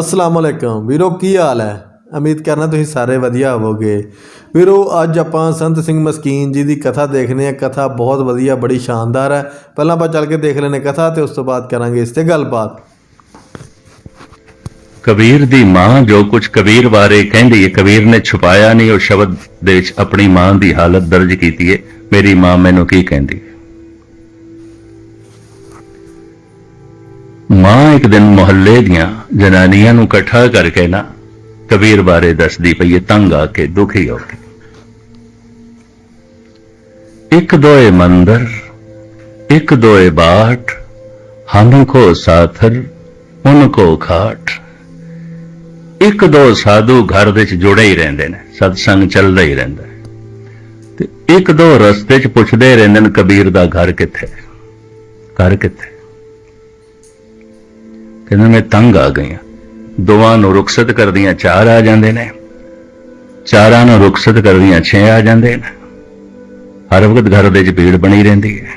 ਅਸਲਾਮ ਅਲੈਕਮ। ਵੀਰੋ, ਕੀ ਹਾਲ ਹੈ? ਉਮੀਦ ਕਰਨਾ ਤੁਸੀਂ ਸਾਰੇ ਵਧੀਆ ਹੋਵੋਗੇ। ਵੀਰੋ, ਅੱਜ ਆਪਾਂ ਸੰਤ ਸਿੰਘ ਮਸਕੀਨ ਜੀ ਦੀ ਕਥਾ ਦੇਖਨੇ ਆ ਕਥਾ ਬਹੁਤ ਵਧੀਆ, ਬੜੀ ਸ਼ਾਨਦਾਰ ਹੈ। ਪਹਿਲਾਂ ਆਪਾਂ ਚੱਲ ਕੇ ਦੇਖ ਲੈਨੇ ਕਥਾ ਤੇ ਉਸ ਤੋਂ ਬਾਅਦ ਕਰਾਂਗੇ ਇਸ ਤੇ ਗੱਲਬਾਤ। ਕਬੀਰ ਦੀ ਮਾਂ, ਜੋ ਕੁਝ ਕਬੀਰ ਬਾਰੇ ਕਹਿੰਦੀ ਹੈ, ਕਬੀਰ ਨੇ ਛੁਪਾਇਆ ਨਹੀਂ, ਉਹ ਸ਼ਬਦ ਦੇ ਵਿੱਚ ਆਪਣੀ ਮਾਂ ਦੀ ਹਾਲਤ ਦਰਜ ਕੀਤੀ ਹੈ। ਮੇਰੀ ਮਾਂ ਮੈਨੂੰ ਕੀ ਕਹਿੰਦੀ? ਮਾਂ ਇੱਕ ਦਿਨ ਮੁਹੱਲੇ ਦੀਆਂ ਜਨਾਨੀਆਂ ਨੂੰ ਇਕੱਠਾ ਕਰਕੇ ਨਾ ਕਬੀਰ ਬਾਰੇ ਦੱਸਦੀ ਪਈ ਹੈ ਤੰਗ ਆ ਕੇ, ਦੁਖੀ ਹੋ ਕੇ। ਇੱਕ ਦੋਏ ਮੰਦਰ, ਇੱਕ ਦੋਏ ਬਾਟ, ਹਮ ਕੋ ਸਾਥਰ, ਉਨ ਕੋ ਖਾਟ। ਇੱਕ ਦੋ ਸਾਧੂ ਘਰ ਦੇ ਵਿੱਚ ਜੁੜੇ ਹੀ ਰਹਿੰਦੇ ਨੇ, ਸਤਸੰਗ ਚੱਲਦਾ ਹੀ ਰਹਿੰਦਾ ਹੈ। ਤੇ ਇੱਕ ਦੋ ਰਸਤੇ 'ਚ ਪੁੱਛਦੇ ਰਹਿੰਦੇ ਨੇ, ਕਬੀਰ ਦਾ ਘਰ ਕਿੱਥੇ? ਘਰ ਕਿੱਥੇ? ਕਹਿੰਦੇ ਮੈਂ ਤੰਗ ਆ ਗਈ ਹਾਂ ਦੋਵਾਂ ਨੂੰ ਰੁਖਸਤ ਕਰਦੀਆਂ ਚਾਰ ਆ ਜਾਂਦੇ ਨੇ। ਚਾਰਾਂ ਨੂੰ ਰੁਖਸਤ ਕਰਦੀਆਂ ਛੇ ਆ ਜਾਂਦੇ ਨੇ। ਹਰ ਵਕਤ ਘਰ ਦੇ 'ਚ ਭੀੜ ਬਣੀ ਰਹਿੰਦੀ ਹੈ।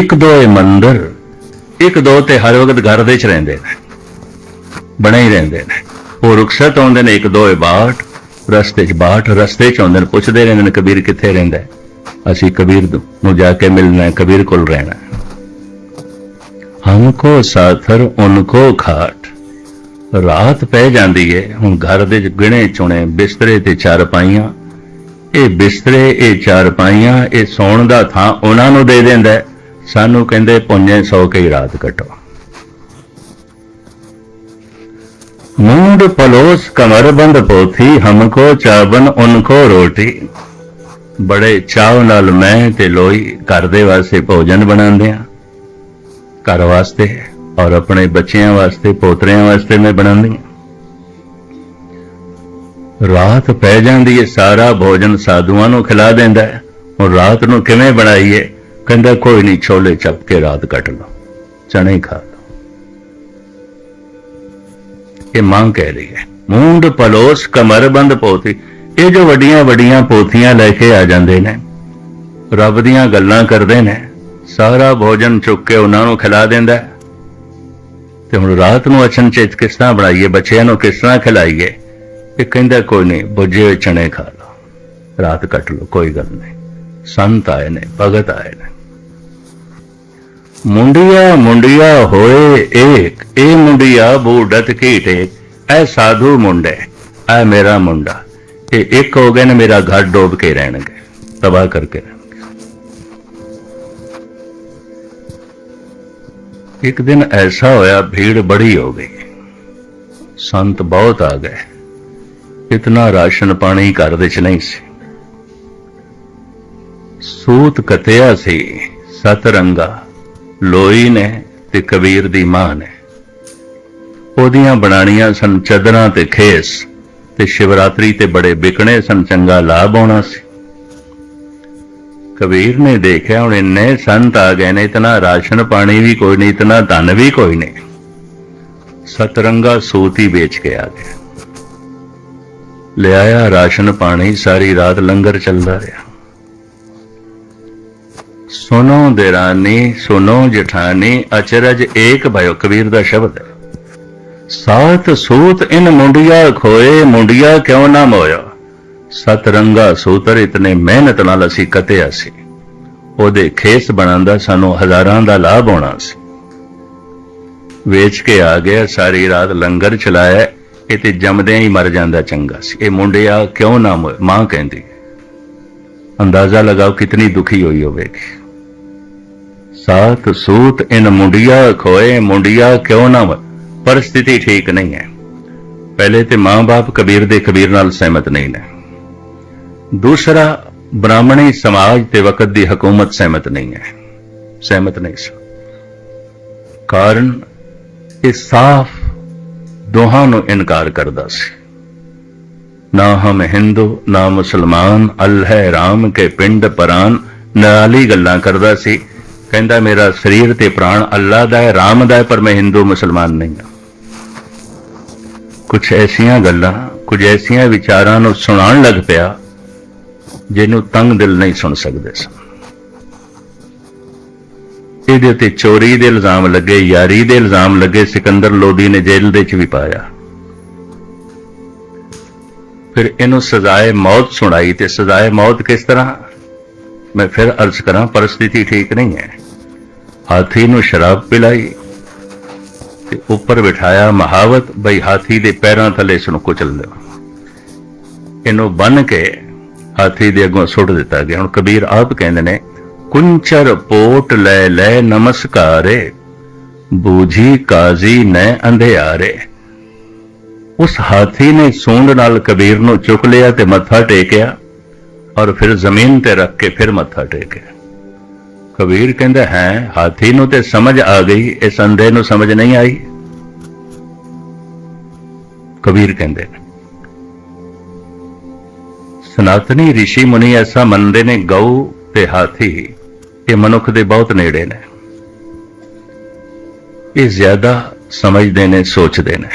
ਇੱਕ ਦੋ ਇਹ ਮੰਦਰ, ਇੱਕ ਦੋ ਤੇ ਹਰ ਵਕਤ ਘਰ ਦੇ 'ਚ ਰਹਿੰਦੇ ਨੇ। ਬਣੇ ਹੀ ਰਹਿੰਦੇ ਨੇ। ਉਹ ਰੁਖਸਤ ਆਉਂਦੇ ਨੇ, ਇੱਕ ਦੋ ਇਹ ਬਾਟ, ਰਸਤੇ 'ਚ ਬਾਟ, ਰਸਤੇ 'ਚ ਆਉਂਦੇ ਨੇ, ਪੁੱਛਦੇ ਰਹਿੰਦੇ ਨੇ, ਕਬੀਰ ਕਿੱਥੇ ਰਹਿੰਦਾ ਅਸੀਂ ਕਬੀਰ ਨੂੰ ਜਾ ਕੇ ਮਿਲਣਾ ਹੈ, ਕਬੀਰ ਕੋਲ ਰਹਿਣਾ ਹੈ। ਹਮਕੋ ਸਾਥਰ ਉਨਕੋ ਖਾਟ ਰਾਤ ਪੈ ਜਾਂਦੀ ਹੈ ਹੁਣ ਘਰ ਦੇ 'ਚ ਗਿਣੇ ਚੁਣੇ ਬਿਸਤਰੇ ਤੇ ਚਾਰ ਪਾਈਆਂ ਇਹ ਬਿਸਤਰੇ ਇਹ ਚਾਰ ਪਾਈਆਂ ਇਹ ਸੌਣ ਦਾ ਥਾਂ ਉਹਨਾਂ ਨੂੰ ਦੇ ਦਿੰਦਾ ਹੈ। ਸਾਨੂੰ ਕਹਿੰਦੇ ਪੁੰਨੇ ਸੌ ਕੇ ਹੀ ਰਾਤ ਕੱਟੋ मूंड पलोस कमरबंद पोथी हमको चावन उनको रोटी ਬੜੇ ਚਾਵ ਨਾਲ ਮੈਂ ਤੇ ਲੋਈ ਘਰ ਦੇ ਵਾਸਤੇ ਭੋਜਨ ਬਣਾਉਂਦੇ ਆ ਘਰ ਵਾਸਤੇ ਔਰ ਆਪਣੇ ਬੱਚਿਆਂ ਵਾਸਤੇ, ਪੋਤਰਿਆਂ ਵਾਸਤੇ ਮੈਂ ਬਣਾਉਂਦੀ ਆ ਰਾਤ ਪੈ ਜਾਂਦੀ ਹੈ, ਸਾਰਾ ਭੋਜਨ ਸਾਧੂਆਂ ਨੂੰ ਖਿਲਾ ਦਿੰਦਾ ਹੈ। ਹੁਣ ਰਾਤ ਨੂੰ ਕਿਵੇਂ ਬਣਾਈਏ? ਕਹਿੰਦਾ, ਕੋਈ ਨਹੀਂ, ਛੋਲੇ ਚੱਪ ਕੇ ਰਾਤ ਕੱਟ ਲਓ ਚਣੇ ਖਾ ਲਓ। ਇਹ ਮੰਗ ਕਹਿ ਰਹੀ ਹੈ, ਮੂੰਡ ਪਲੋਸ ਕਮਰਬੰਦ ਪੋਥੀ ਇਹ ਜੋ ਵੱਡੀਆਂ ਵੱਡੀਆਂ ਪੋਥੀਆਂ ਲੈ ਕੇ ਆ ਜਾਂਦੇ ਨੇ, ਰੱਬ ਦੀਆਂ ਗੱਲਾਂ ਕਰਦੇ ਨੇ ਸਾਰਾ ਭੋਜਨ ਚੁੱਕ ਕੇ ਉਹਨਾਂ ਨੂੰ ਖਿਲਾ ਦਿੰਦਾ ਤੇ ਹੁਣ ਰਾਤ ਨੂੰ ਅਚਨਚੇਤ ਕਿਸ ਤਰ੍ਹਾਂ ਬਣਾਈਏ, ਬੱਚਿਆਂ ਨੂੰ ਕਿਸ ਤਰ੍ਹਾਂ ਖਿਲਾਈਏ, ਇਹ ਕਹਿੰਦਾ ਕੋਈ ਨਹੀਂ, ਬੁੱਝੇ ਹੋਏ ਚਣੇ ਖਾ ਲਓ। ਰਾਤ ਕੱਟ ਲਓ, ਕੋਈ ਗੱਲ ਨਹੀਂ। ਸੰਤ ਆਏ ਨੇ, ਭਗਤ ਆਏ ਨੇ। ਮੁੰਡਿਆ ਮੁੰਡਿਆ ਹੋਏ ਏਕ, ਇਹ ਮੁੰਡਿਆ ਬੂਡਤ ਕੀ ਟੇਕ? ਐ ਸਾਧੂ ਮੁੰਡੇ, ਐ ਮੇਰਾ ਮੁੰਡਾ। ਇਹ ਇੱਕ ਹੋ ਗਏ ਨੇ, ਮੇਰਾ ਘਰ ਡੋਬ ਕੇ ਰਹਿਣਗੇ। ਤਬਾਹ ਕਰਕੇ ਇੱਕ ਦਿਨ ਐਸਾ ਹੋਇਆ, ਭੀੜ ਬੜੀ ਹੋ ਗਈ। ਸੰਤ ਬਹੁਤ ਆ ਗਏ। ਇਤਨਾ ਰਾਸ਼ਨ ਪਾਣੀ ਘਰ ਵਿੱਚ ਨਹੀਂ ਸੀ। ਸੂਤ ਕਤਿਆ ਸੀ ਸਤ ਰੰਗਾ ਲੋਈ ਨੇ ਤੇ ਕਬੀਰ ਦੀ ਮਾਂ ਨੇ। ਉਹਦੀਆਂ ਬਣਾਣੀਆਂ ਸਨ ਚਦਰਾਂ ਤੇ ਖੇਸ ਤੇ ਸ਼ਿਵਰਾਤਰੀ ਤੇ ਬੜੇ ਵਿਕਣੇ ਸਨ, ਚੰਗਾ ਲਾਭ ਆਉਣਾ ਸੀ। ਕਬੀਰ ਨੇ ਦੇਖਿਆ, ਹੁਣ ਇੰਨੇ ਸੰਤ ਆ ਗਏ ਨੇ, ਇਤਨਾ ਰਾਸ਼ਨ ਪਾਣੀ ਵੀ ਕੋਈ ਨਹੀਂ, ਇਤਨਾ ਧਨ ਵੀ ਕੋਈ ਨਹੀਂ। ਸਤਰੰਗਾ ਸੂਤ ਹੀ ਵੇਚ ਕੇ ਆ ਗਿਆ। ਲਿਆਇਆ ਰਾਸ਼ਨ ਪਾਣੀ, ਸਾਰੀ ਰਾਤ ਲੰਗਰ ਚੱਲਦਾ ਰਿਹਾ। ਸੁਨੋ ਦੇਰਾਨੀ ਸੁਨੋ ਜਠਾਨੀ, ਅਚਰਜ ਏਕ ਭਇਓ, ਕਬੀਰ ਦਾ ਸ਼ਬਦ ਹੈ। ਸਾਤ ਸੂਤ ਇਨ ਮੁੰਡਿਆ ਖੋਏ, ਮੁੰਡਿਆ ਕਿਉਂ ਨਾ ਮੋਇਆ ਸਤਰੰਗਾ ਸੂਤਰ ਇਤਨੇ ਮਿਹਨਤ ਨਾਲ ਅਸੀਂ ਕਤਿਆ ਸੀ। ਉਹਦੇ ਖੇਸ ਬਣਨ ਦਾ ਸਾਨੂੰ ਹਜ਼ਾਰਾਂ ਦਾ ਲਾਭ ਹੋਣਾ ਸੀ। ਵੇਚ ਕੇ ਆ ਗਿਆ, ਸਾਰੀ ਰਾਤ ਲੰਗਰ ਚਲਾਇਆ, ਇਹ ਤੇ ਜੰਮਦਿਆਂ ਹੀ ਮਰ ਜਾਂਦਾ ਚੰਗਾ ਸੀ। ਇਹ ਮੁੰਡਿਆ ਕਿਉਂ ਨਾ ਮਾਂ ਕਹਿੰਦੀ। ਅੰਦਾਜ਼ਾ ਲਗਾਓ ਕਿਤਨੀ ਦੁਖੀ ਹੋਈ ਹੋਵੇਗੀ। ਸਾਤ ਸੂਤ ਇਨ ਮੁੰਡਿਆ ਖੋਏ, ਮੁੰਡਿਆ ਕਿਉਂ ਨਾ ਪਰ ਸਥਿਤੀ ਠੀਕ ਨਹੀਂ ਹੈ। ਪਹਿਲੇ ਤੇ ਮਾਂ-ਬਾਪ ਕਬੀਰ ਦੇ ਕਬੀਰ ਨਾਲ ਸਹਿਮਤ ਨਹੀਂ ਨੇ। ਦੂਸਰਾ, ਬ੍ਰਾਹਮਣੀ ਸਮਾਜ ਤੇ ਵਕਤ ਦੀ ਹਕੂਮਤ ਸਹਿਮਤ ਨਹੀਂ ਹੈ। ਸਹਿਮਤ ਨਹੀਂ ਸੀ ਕਾਰਨ ਇਹ ਸਾਫ਼ ਦੋਹਾਂ ਨੂੰ ਇਨਕਾਰ ਕਰਦਾ ਸੀ। ਨਾ ਹਮ ਹਿੰਦੂ, ਨਾ ਮੁਸਲਮਾਨ ਅੱਲਹਿ ਰਾਮ ਕੇ ਪਿੰਡ ਪਰਾਨ ਨਾਲੀ ਗੱਲਾਂ ਕਰਦਾ ਸੀ। ਕਹਿੰਦਾ, ਮੇਰਾ ਸਰੀਰ ਤੇ ਪ੍ਰਾਣ ਅੱਲਾ ਦਾ ਹੈ, ਰਾਮ ਦਾ ਹੈ, ਪਰ ਮੈਂ ਹਿੰਦੂ, ਮੁਸਲਮਾਨ ਨਹੀਂ ਹਾਂ। ਕੁਝ ਐਸੀਆਂ ਗੱਲਾਂ, ਕੁਝ ਐਸੀਆਂ ਵਿਚਾਰਾਂ ਨੂੰ ਸੁਣਾਉਣ ਲੱਗ ਪਿਆ ਜਿਹਨੂੰ ਤੰਗ ਦਿਲ ਨਹੀਂ ਸੁਣ ਸਕਦੇ ਸਨ। ਇਹਦੇ ਉੱਤੇ ਚੋਰੀ ਦੇ ਇਲਜ਼ਾਮ ਲੱਗੇ, ਯਾਰੀ ਦੇ ਇਲਜ਼ਾਮ ਲੱਗੇ, ਸਿਕੰਦਰ ਲੋਦੀ ਨੇ ਜੇਲ੍ਹ ਦੇ ਵਿੱਚ ਵੀ ਪਾਇਆ। ਫਿਰ ਇਹਨੂੰ ਸਜ਼ਾਏ ਮੌਤ ਸੁਣਾਈ ਤੇ ਸਜ਼ਾਏ ਮੌਤ ਕਿਸ ਤਰ੍ਹਾਂ? ਮੈਂ ਫਿਰ ਅਰਜ਼ ਕਰਾਂ, ਪਰਿਸਥਿਤੀ ਠੀਕ ਨਹੀਂ ਹੈ। ਹਾਥੀ ਨੂੰ ਸ਼ਰਾਬ ਪਿਲਾਈ ਤੇ ਉੱਪਰ ਬਿਠਾਇਆ ਮਹਾਵਤ, ਬਈ ਹਾਥੀ ਦੇ ਪੈਰਾਂ ਥੱਲੇ ਇਸ ਨੂੰ ਕੁਚਲ ਦਿਓ ਇਹਨੂੰ ਬੰਨ ਕੇ ਹਾਥੀ ਦੇ ਅੱਗੋਂ ਸੁੱਟ ਦਿੱਤਾ ਗਿਆ। ਹੁਣ ਕਬੀਰ ਆਪ ਕਹਿੰਦੇ ਨੇ, ਕੁੰਚਰ ਪੋਟ ਲੈ ਲੈ ਨਮਸਕਾਰੇ, ਬੂਝੀ ਕਾਜ਼ੀ ਨੈ ਅੰਧਿਆਰੇ। ਉਸ ਹਾਥੀ ਨੇ ਸੂੰਡ ਨਾਲ ਕਬੀਰ ਨੂੰ ਚੁੱਕ ਲਿਆ ਤੇ ਮੱਥਾ ਟੇਕਿਆ ਔਰ ਫਿਰ ਜ਼ਮੀਨ ਤੇ ਰੱਖ ਕੇ ਫਿਰ ਮੱਥਾ ਟੇਕਿਆ। ਕਬੀਰ ਕਹਿੰਦਾ, ਹੈ, ਹਾਥੀ ਨੂੰ ਤੇ ਸਮਝ ਆ ਗਈ, ਇਸ ਅੰਧੇ ਨੂੰ ਸਮਝ ਨਹੀਂ ਆਈ। ਕਬੀਰ ਕਹਿੰਦੇ ਨੇ ਸਨਾਤਨੀ ઋષਿ ਮੁਨੀ ਐਸਾ ਮੰਨਦੇ ਨੇ ਗਊ ਤੇ ਹਾਥੀ ਇਹ ਮਨੁੱਖ ਦੇ ਬਹੁਤ ਨੇੜੇ ਨੇ। ਇਹ ਜ਼ਿਆਦਾ ਸਮਝਦੇ ਨੇ, ਸੋਚਦੇ ਨੇ।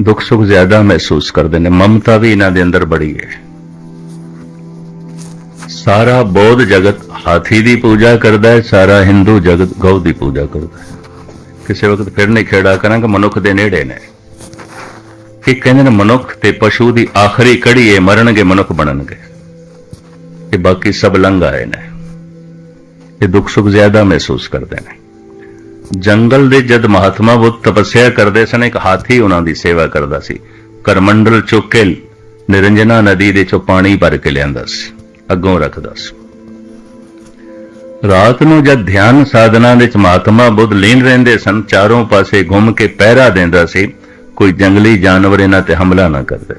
ਦੁੱਖ ਸੁੱਖ ਜ਼ਿਆਦਾ ਮਹਿਸੂਸ ਕਰਦੇ ਨੇ। ਮਮਤਾ ਵੀ ਇਹਨਾਂ ਦੇ ਅੰਦਰ ਬੜੀ ਹੈ। ਸਾਰਾ ਬੌਧ ਜਗਤ ਹਾਥੀ ਦੀ ਪੂਜਾ ਕਰਦਾ ਹੈ, ਸਾਰਾ ਹਿੰਦੂ ਜਗਤ ਗਊ ਦੀ ਪੂਜਾ ਕਰਦਾ ਹੈ। ਕਿਸੇ ਵਕਤ ਫਿਰ ਨਹੀਂ ਖੇੜਾ ਕਰਾਂਗੇ, ਮਨੁੱਖ ਦੇ ਨੇੜੇ ਨੇ। ਕਿ ਕਹਿੰਦੇ ਨੇ ਮਨੁੱਖ ਤੇ ਪਸ਼ੂ ਦੀ ਆਖਰੀ ਕੜੀ ਇਹ ਮਰਨਗੇ, ਮਨੁੱਖ ਬਣਨਗੇ। ਇਹ ਬਾਕੀ ਸਭ ਲੰਘ ਆਏ ਨੇ। ਇਹ ਦੁੱਖ ਸੁੱਖ ਜ਼ਿਆਦਾ ਮਹਿਸੂਸ ਕਰਦੇ ਨੇ। ਜੰਗਲ ਦੇ ਜਦ ਮਹਾਤਮਾ ਬੁੱਧ ਤਪੱਸਿਆ ਕਰਦੇ ਸਨ, ਇੱਕ ਹਾਥੀ ਉਹਨਾਂ ਦੀ ਸੇਵਾ ਕਰਦਾ ਸੀ। ਕਰਮੰਡਲ ਚੁੱਕ ਕੇ ਨਿਰੰਜਨਾ ਨਦੀ ਦੇ ਚੋਂ ਪਾਣੀ ਭਰ ਕੇ ਲਿਆਂਦਾ ਸੀ, ਅੱਗੋਂ ਰੱਖਦਾ ਸੀ। ਰਾਤ ਨੂੰ ਜਦ ਧਿਆਨ ਸਾਧਨਾ ਵਿੱਚ ਮਹਾਤਮਾ ਬੁੱਧ ਲੀਨ ਰਹਿੰਦੇ ਸਨ, ਚਾਰੋਂ ਪਾਸੇ ਘੁੰਮ ਕੇ ਪਹਿਰਾ ਦਿੰਦਾ ਸੀ ਕੋਈ ਜੰਗਲੀ ਜਾਨਵਰ ਇਹਨਾਂ ਤੇ ਹਮਲਾ ਨਾ ਕਰਦੇ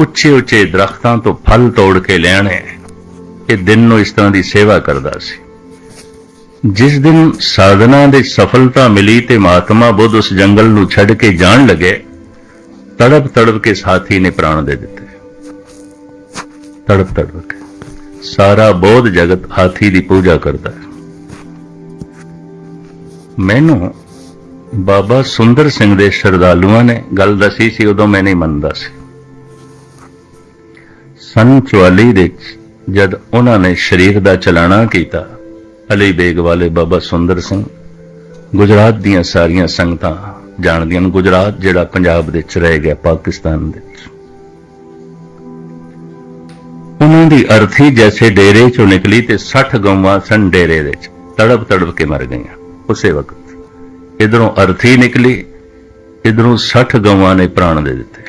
ਉੱਚੇ ਉੱਚੇ ਦਰਖਤਾਂ ਤੋਂ ਫਲ ਤੋੜ ਕੇ ਲਿਆਣੇ, ਇਹ ਦਿਨ ਨੂੰ ਇਸ ਤਰ੍ਹਾਂ ਦੀ ਸੇਵਾ ਕਰਦਾ ਸੀ। ਜਿਸ ਦਿਨ ਸਾਧਨਾ ਦੇ ਸਫਲਤਾ ਮਿਲੀ ਤੇ ਮਹਾਤਮਾ ਬੁੱਧ ਉਸ ਜੰਗਲ ਨੂੰ ਛੱਡ ਕੇ ਜਾਣ ਲੱਗੇ, ਤੜਪ ਤੜਪ ਕੇ ਸਾਥੀ ਨੇ ਪ੍ਰਾਣ ਦੇ ਦਿੱਤੇ। ਤੜਪ ਤੜਪ ਕੇ ਸਾਰਾ ਬੋਧ ਜਗਤ ਹਾਥੀ ਦੀ ਪੂਜਾ ਕਰਦਾ ਹੈ। ਮੈਨੂੰ ਬਾਬਾ ਸੁੰਦਰ ਸਿੰਘ ਦੇ ਸ਼ਰਧਾਲੂਆਂ ਨੇ ਗੱਲ ਦੱਸੀ ਸੀ, ਉਦੋਂ ਮੈਂ ਨਹੀਂ ਮੰਨਦਾ ਸੀ। ਸਨ 44 ਦੇ ਵਿੱਚ ਜਦ ਉਹਨਾਂ ਨੇ ਸਰੀਰ ਦਾ ਚਲਾਣਾ ਕੀਤਾ, ਅਲੀ ਬੇਗ ਵਾਲੇ ਬਾਬਾ ਸੁੰਦਰ ਸਿੰਘ ਗੁਜਰਾਤ ਦੀਆਂ ਸਾਰੀਆਂ ਸੰਗਤਾਂ ਜਾਣਦੀਆਂ ਨੇ, ਗੁਜਰਾਤ ਜਿਹੜਾ ਪੰਜਾਬ ਦੇ ਵਿੱਚ ਰਹਿ ਗਿਆ, ਪਾਕਿਸਤਾਨ ਦੇ ਵਿੱਚ। ਉਹਨਾਂ ਦੀ ਅਰਥੀ ਜੈਸੇ ਡੇਰੇ ਚੋਂ ਨਿਕਲੀ ਤੇ 60 ਗਊਆਂ ਸਨ ਡੇਰੇ ਦੇ ਵਿੱਚ ਤੜਪ ਤੜਪ ਕੇ ਮਰ ਗਈਆਂ, ਉਸੇ ਵਕਤ। ਇਧਰੋਂ ਅਰਥੀ ਨਿਕਲੀ, ਇਧਰੋਂ 60 ਗਊਆਂ ਨੇ ਪ੍ਰਾਣ ਦੇ ਦਿੱਤੇ।